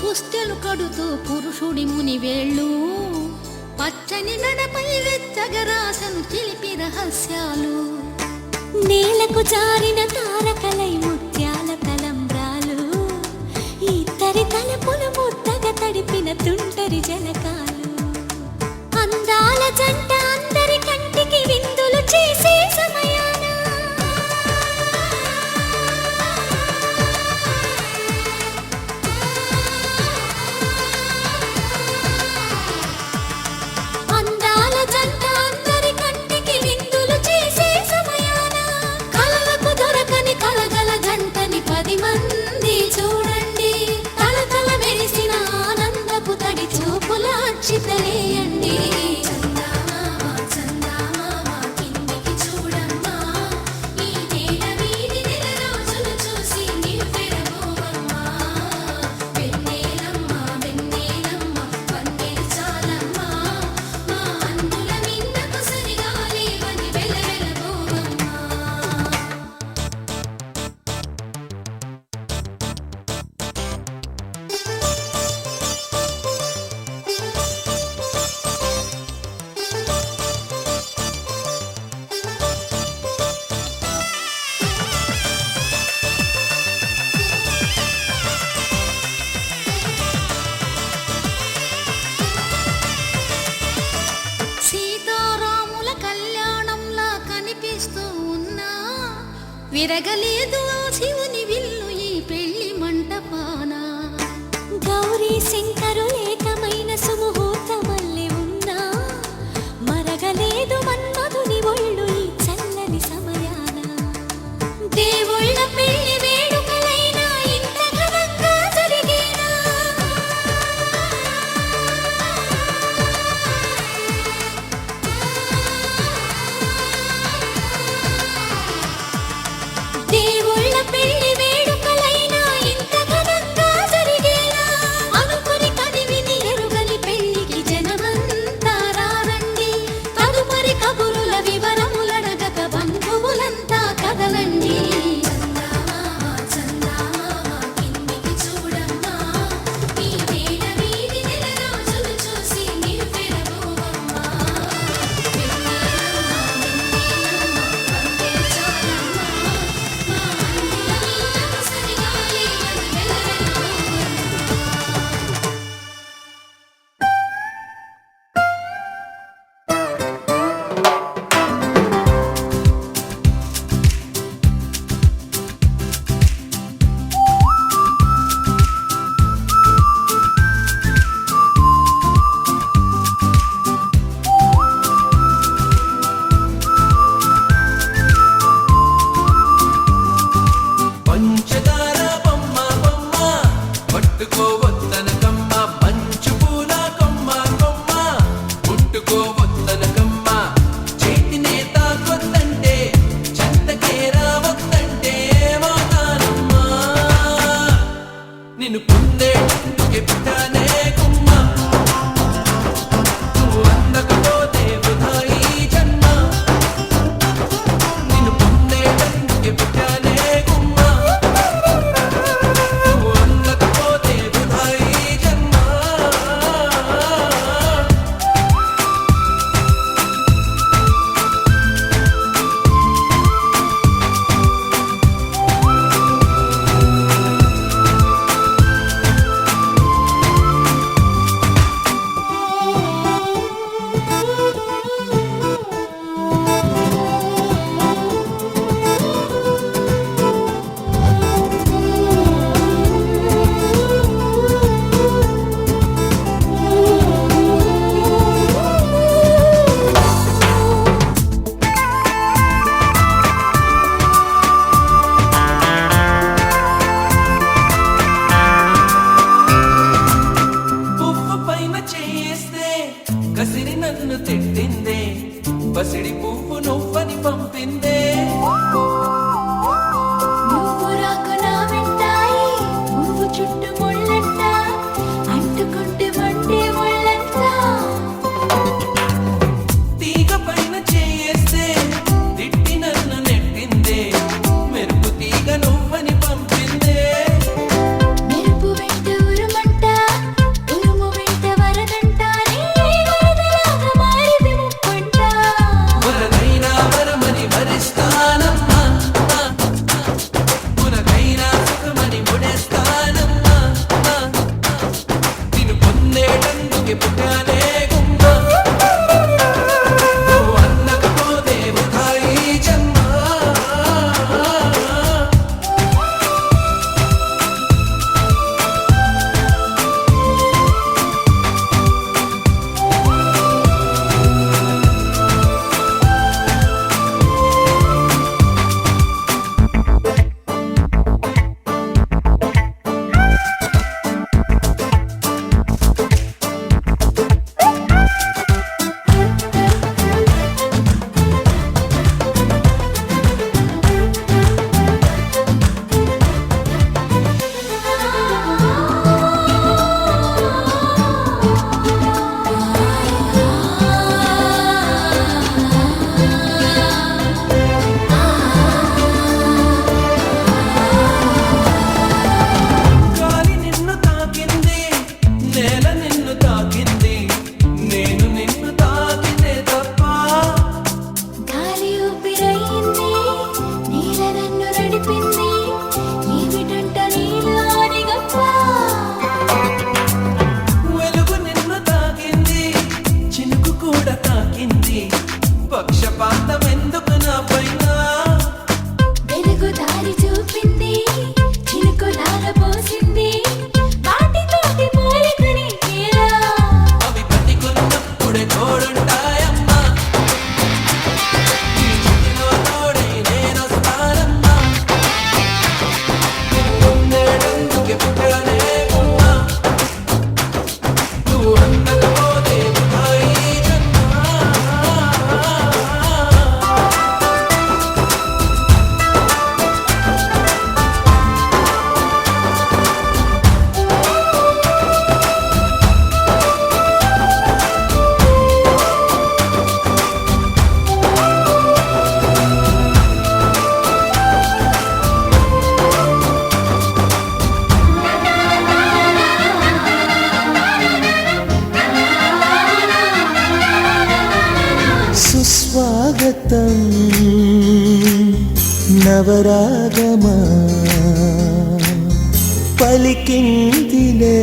కుస్తెలు కడుతూ పురుషుడి ముని వేళ్ళు. పచ్చని నడపై వెచ్చగరాసను చిలిపి రహస్యాలు. నేలకు జారిన తారకలై ముత్యాల తలంబ్రాలు. ఇద్దరి తలపులు ముద్దగా తడిపిన తుంటరి జనకాలు అందాల జంట ஏதும் ஓடணும். సంగీతం నవరాగమా? పలికిందిలే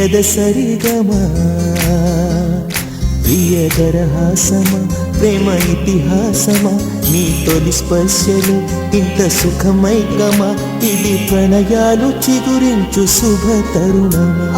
ఎదసరిగమా ప్రియదరహాసమా ప్రేమ ఇతిహాసమా నీ తొలి స్పర్శలు ఇంత సుఖమైకమా? ఇది ప్రణయాలు చిగురించు శుభ తరుణమా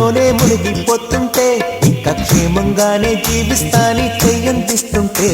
విరహంలోనే మునిగిపోతుంటే ఇంకా క్షేమంగానే జీవిస్తాని చెయ్యందిస్తుంటే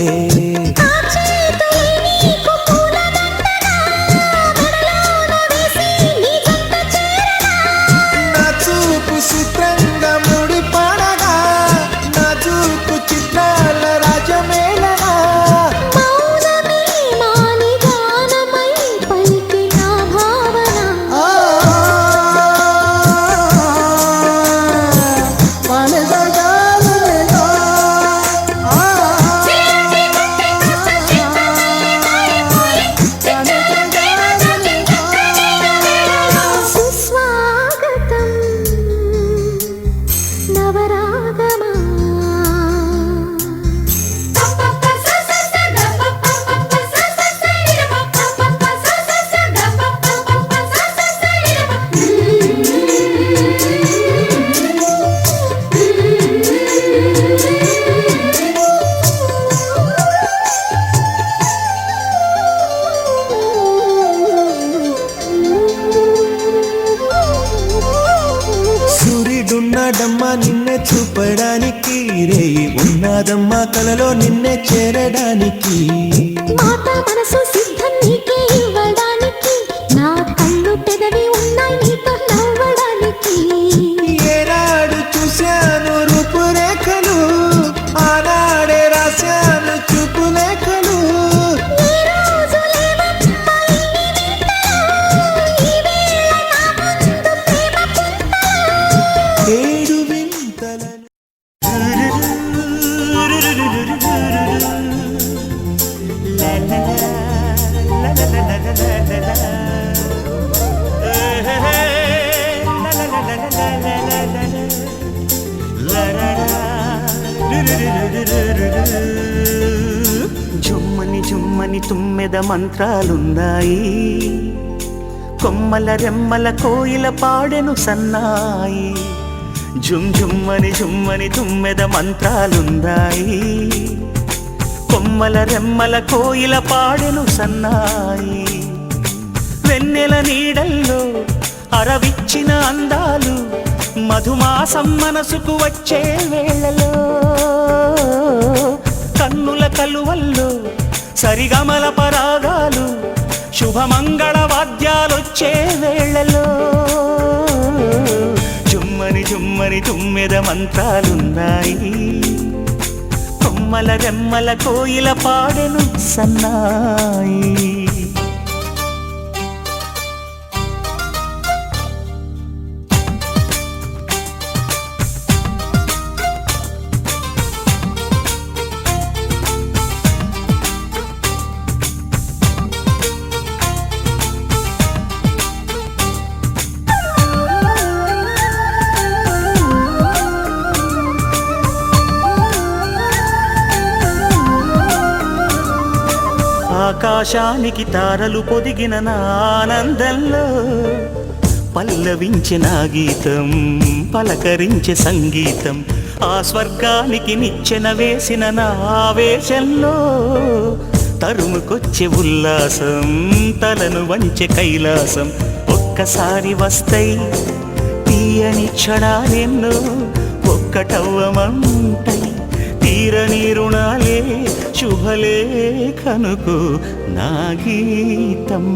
తుమ్మెద మంత్రాలున్నాయి. కొమ్మల రెమ్మల కోయిల పాడెను సన్నాయి. జుమ్ జుమ్మని జుమ్మని తుమ్మెద మంత్రాలున్నాయి. కొమ్మల రెమ్మల కోయిల పాడెను సన్నాయి. వెన్నెల నీడల్లో అరవిచ్చిన అందాలు మధుమాసం మనసుకు వచ్చే వేళలో కన్నుల కలువల్లో సరిగమల పరాగాలు శుభమంగళ వాద్యాలొచ్చే వేళలో. జుమ్మని జుమ్మని తుమ్మెద మంత్రాలున్నాయి. కొమ్మల రెమ్మల కోయిల పాడెను సన్నాయి. ఆకాశానికి తారలు పొదిగిన నా ఆనందంలో పల్లవించిన గీతం పలకరించే సంగీతం ఆ స్వర్గానికి నిచ్చెన వేసిన నా ఆవేశంలో తరుముకొచ్చే ఉల్లాసం తలను వంచె కైలాసం. ఒక్కసారి వస్తాయి తీయని క్షణాలెన్నో ఒక్కటవ్వమంట తీరని రుణాలే శుభలేఖనుకు నా గీతం.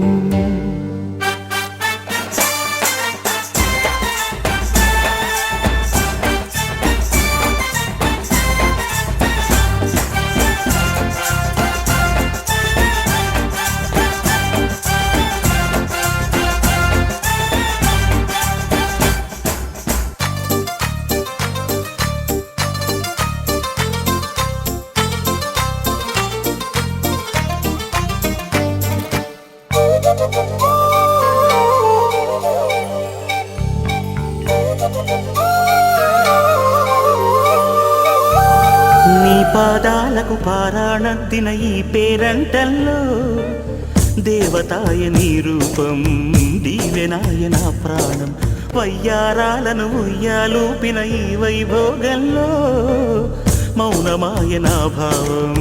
పాదాలకు పారాణద్దిన ఈ పేరంటల్లో దేవతాయ నీ రూపం దీవెనాయ నా ప్రాణం వయ్యారాలను ఉయ్యాలూపిన ఈ వైభోగంలో మౌనమాయ నా భావం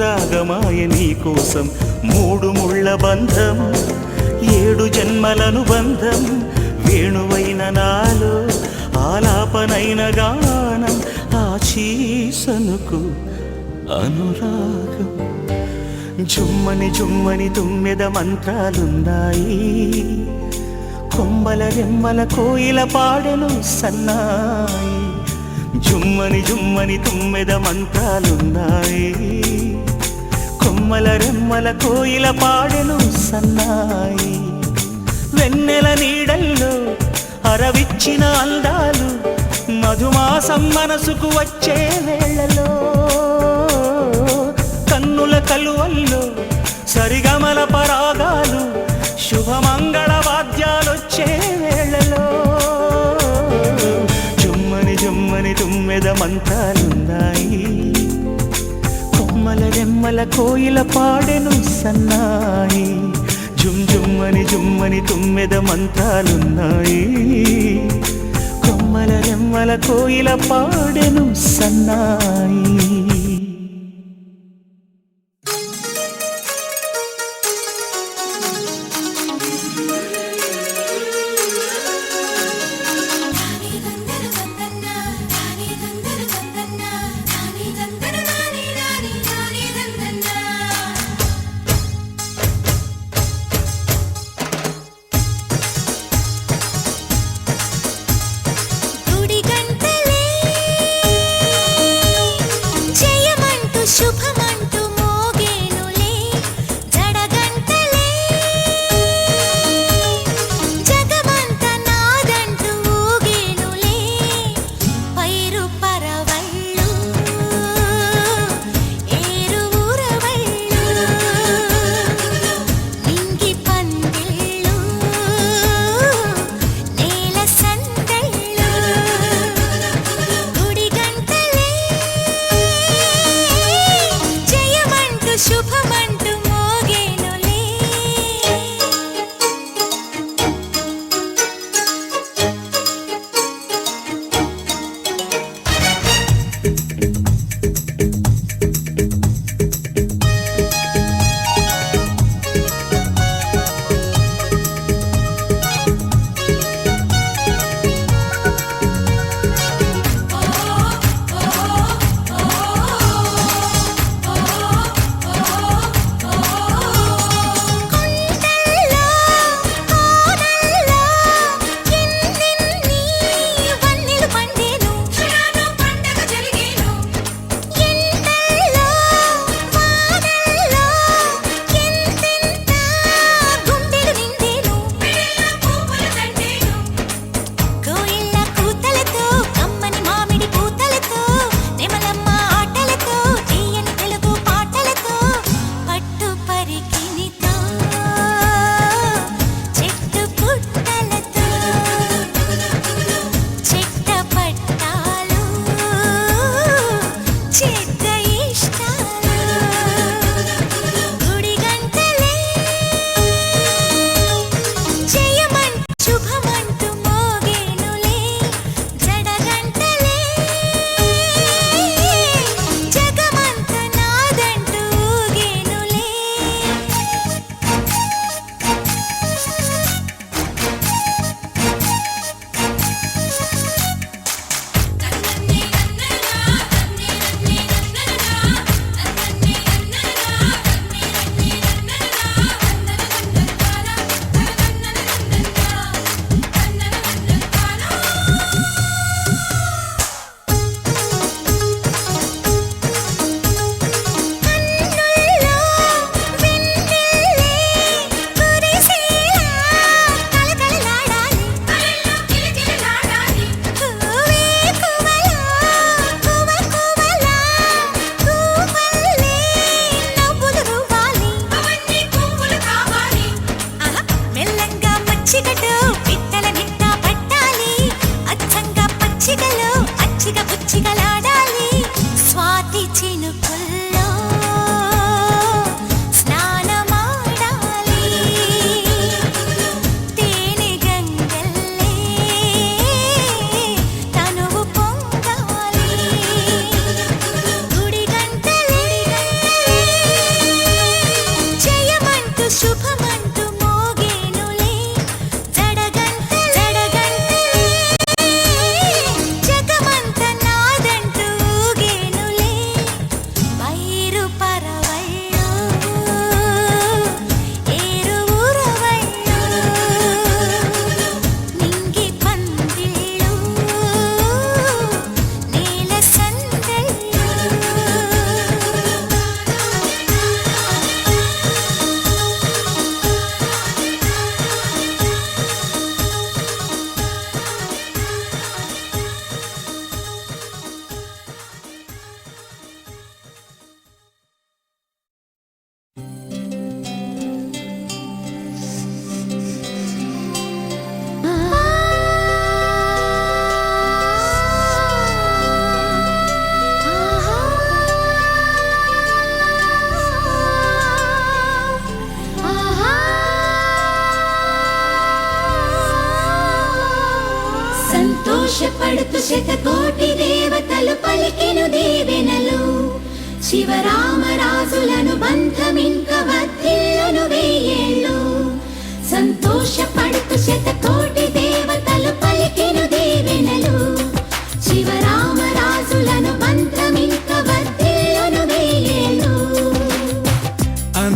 రాగమాయ నీ కోసం మూడు ముళ్ళ బంధం ఏడు జన్మలను బంధం వేణువైన నాలో ఆలాపనైన గానం ఆశీసనుకు అనురాగం. జుమ్మని జుమ్మని తుమ్మెద మంత్రాలున్నాయి. కొమ్మల రెమ్మల కోయిల పాడెను సన్నాయి. జుమ్మని జుమ్మని తుమ్మెద మంత్రాలున్నాయి. కొమ్మల రెమ్మల కోయిల పాడెను సన్నాయి. వెన్నెల నీడల్లో అరవిచ్చిన అందాలు మధుమాసం మనసుకు వచ్చే వేళలో కలువల్లో సరిగమల పరాగాలు శుభమంగళ వాద్యాలొచ్చే వేళలో. జుమ్మని జుమ్మని తుమ్మెద మంత్రాలున్నాయి. కొమ్మల రెమ్మల కోయిల పాడెను సన్నాయి. జుమ్ జుమ్మని జుమ్మని తుమ్మెద మంత్రాలున్నాయి. కొమ్మల రెమ్మల కోయిల పాడెను సన్నాయి.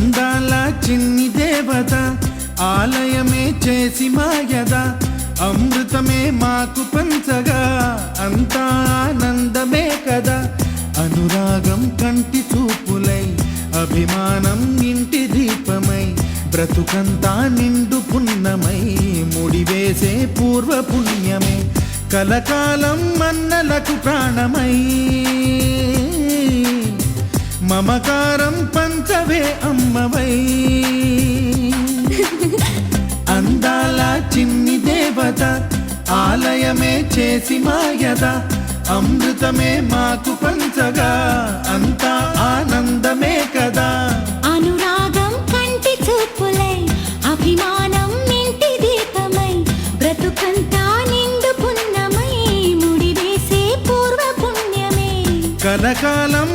అందాల చిన్ని దేవత ఆలయమే చేసి మాయద అమృతమే మాకు పంచగా అంతా ఆనందమే కదా. అనురాగం కంటి చూపులై అభిమానం ఇంటి దీపమై బ్రతుకంతా నిండు పుణ్యమై ముడివేసే పూర్వ పుణ్యమే కలకాలం మన్నలకు ప్రాణమై. మమకారం పంచవే అమ్మవై. అందాల చిన్ని దేవత ఆలయమే చేసి మాయద అమృతమే మాకు పంచగా అంతా ఆనందమే కదా. అనురాగం కంటి చూపులై అభిమానం ఇంటి దీపమై బ్రతుకంతా నిండు పున్నమై ముడివేసే పూర్వ పుణ్యమే. కలకాలం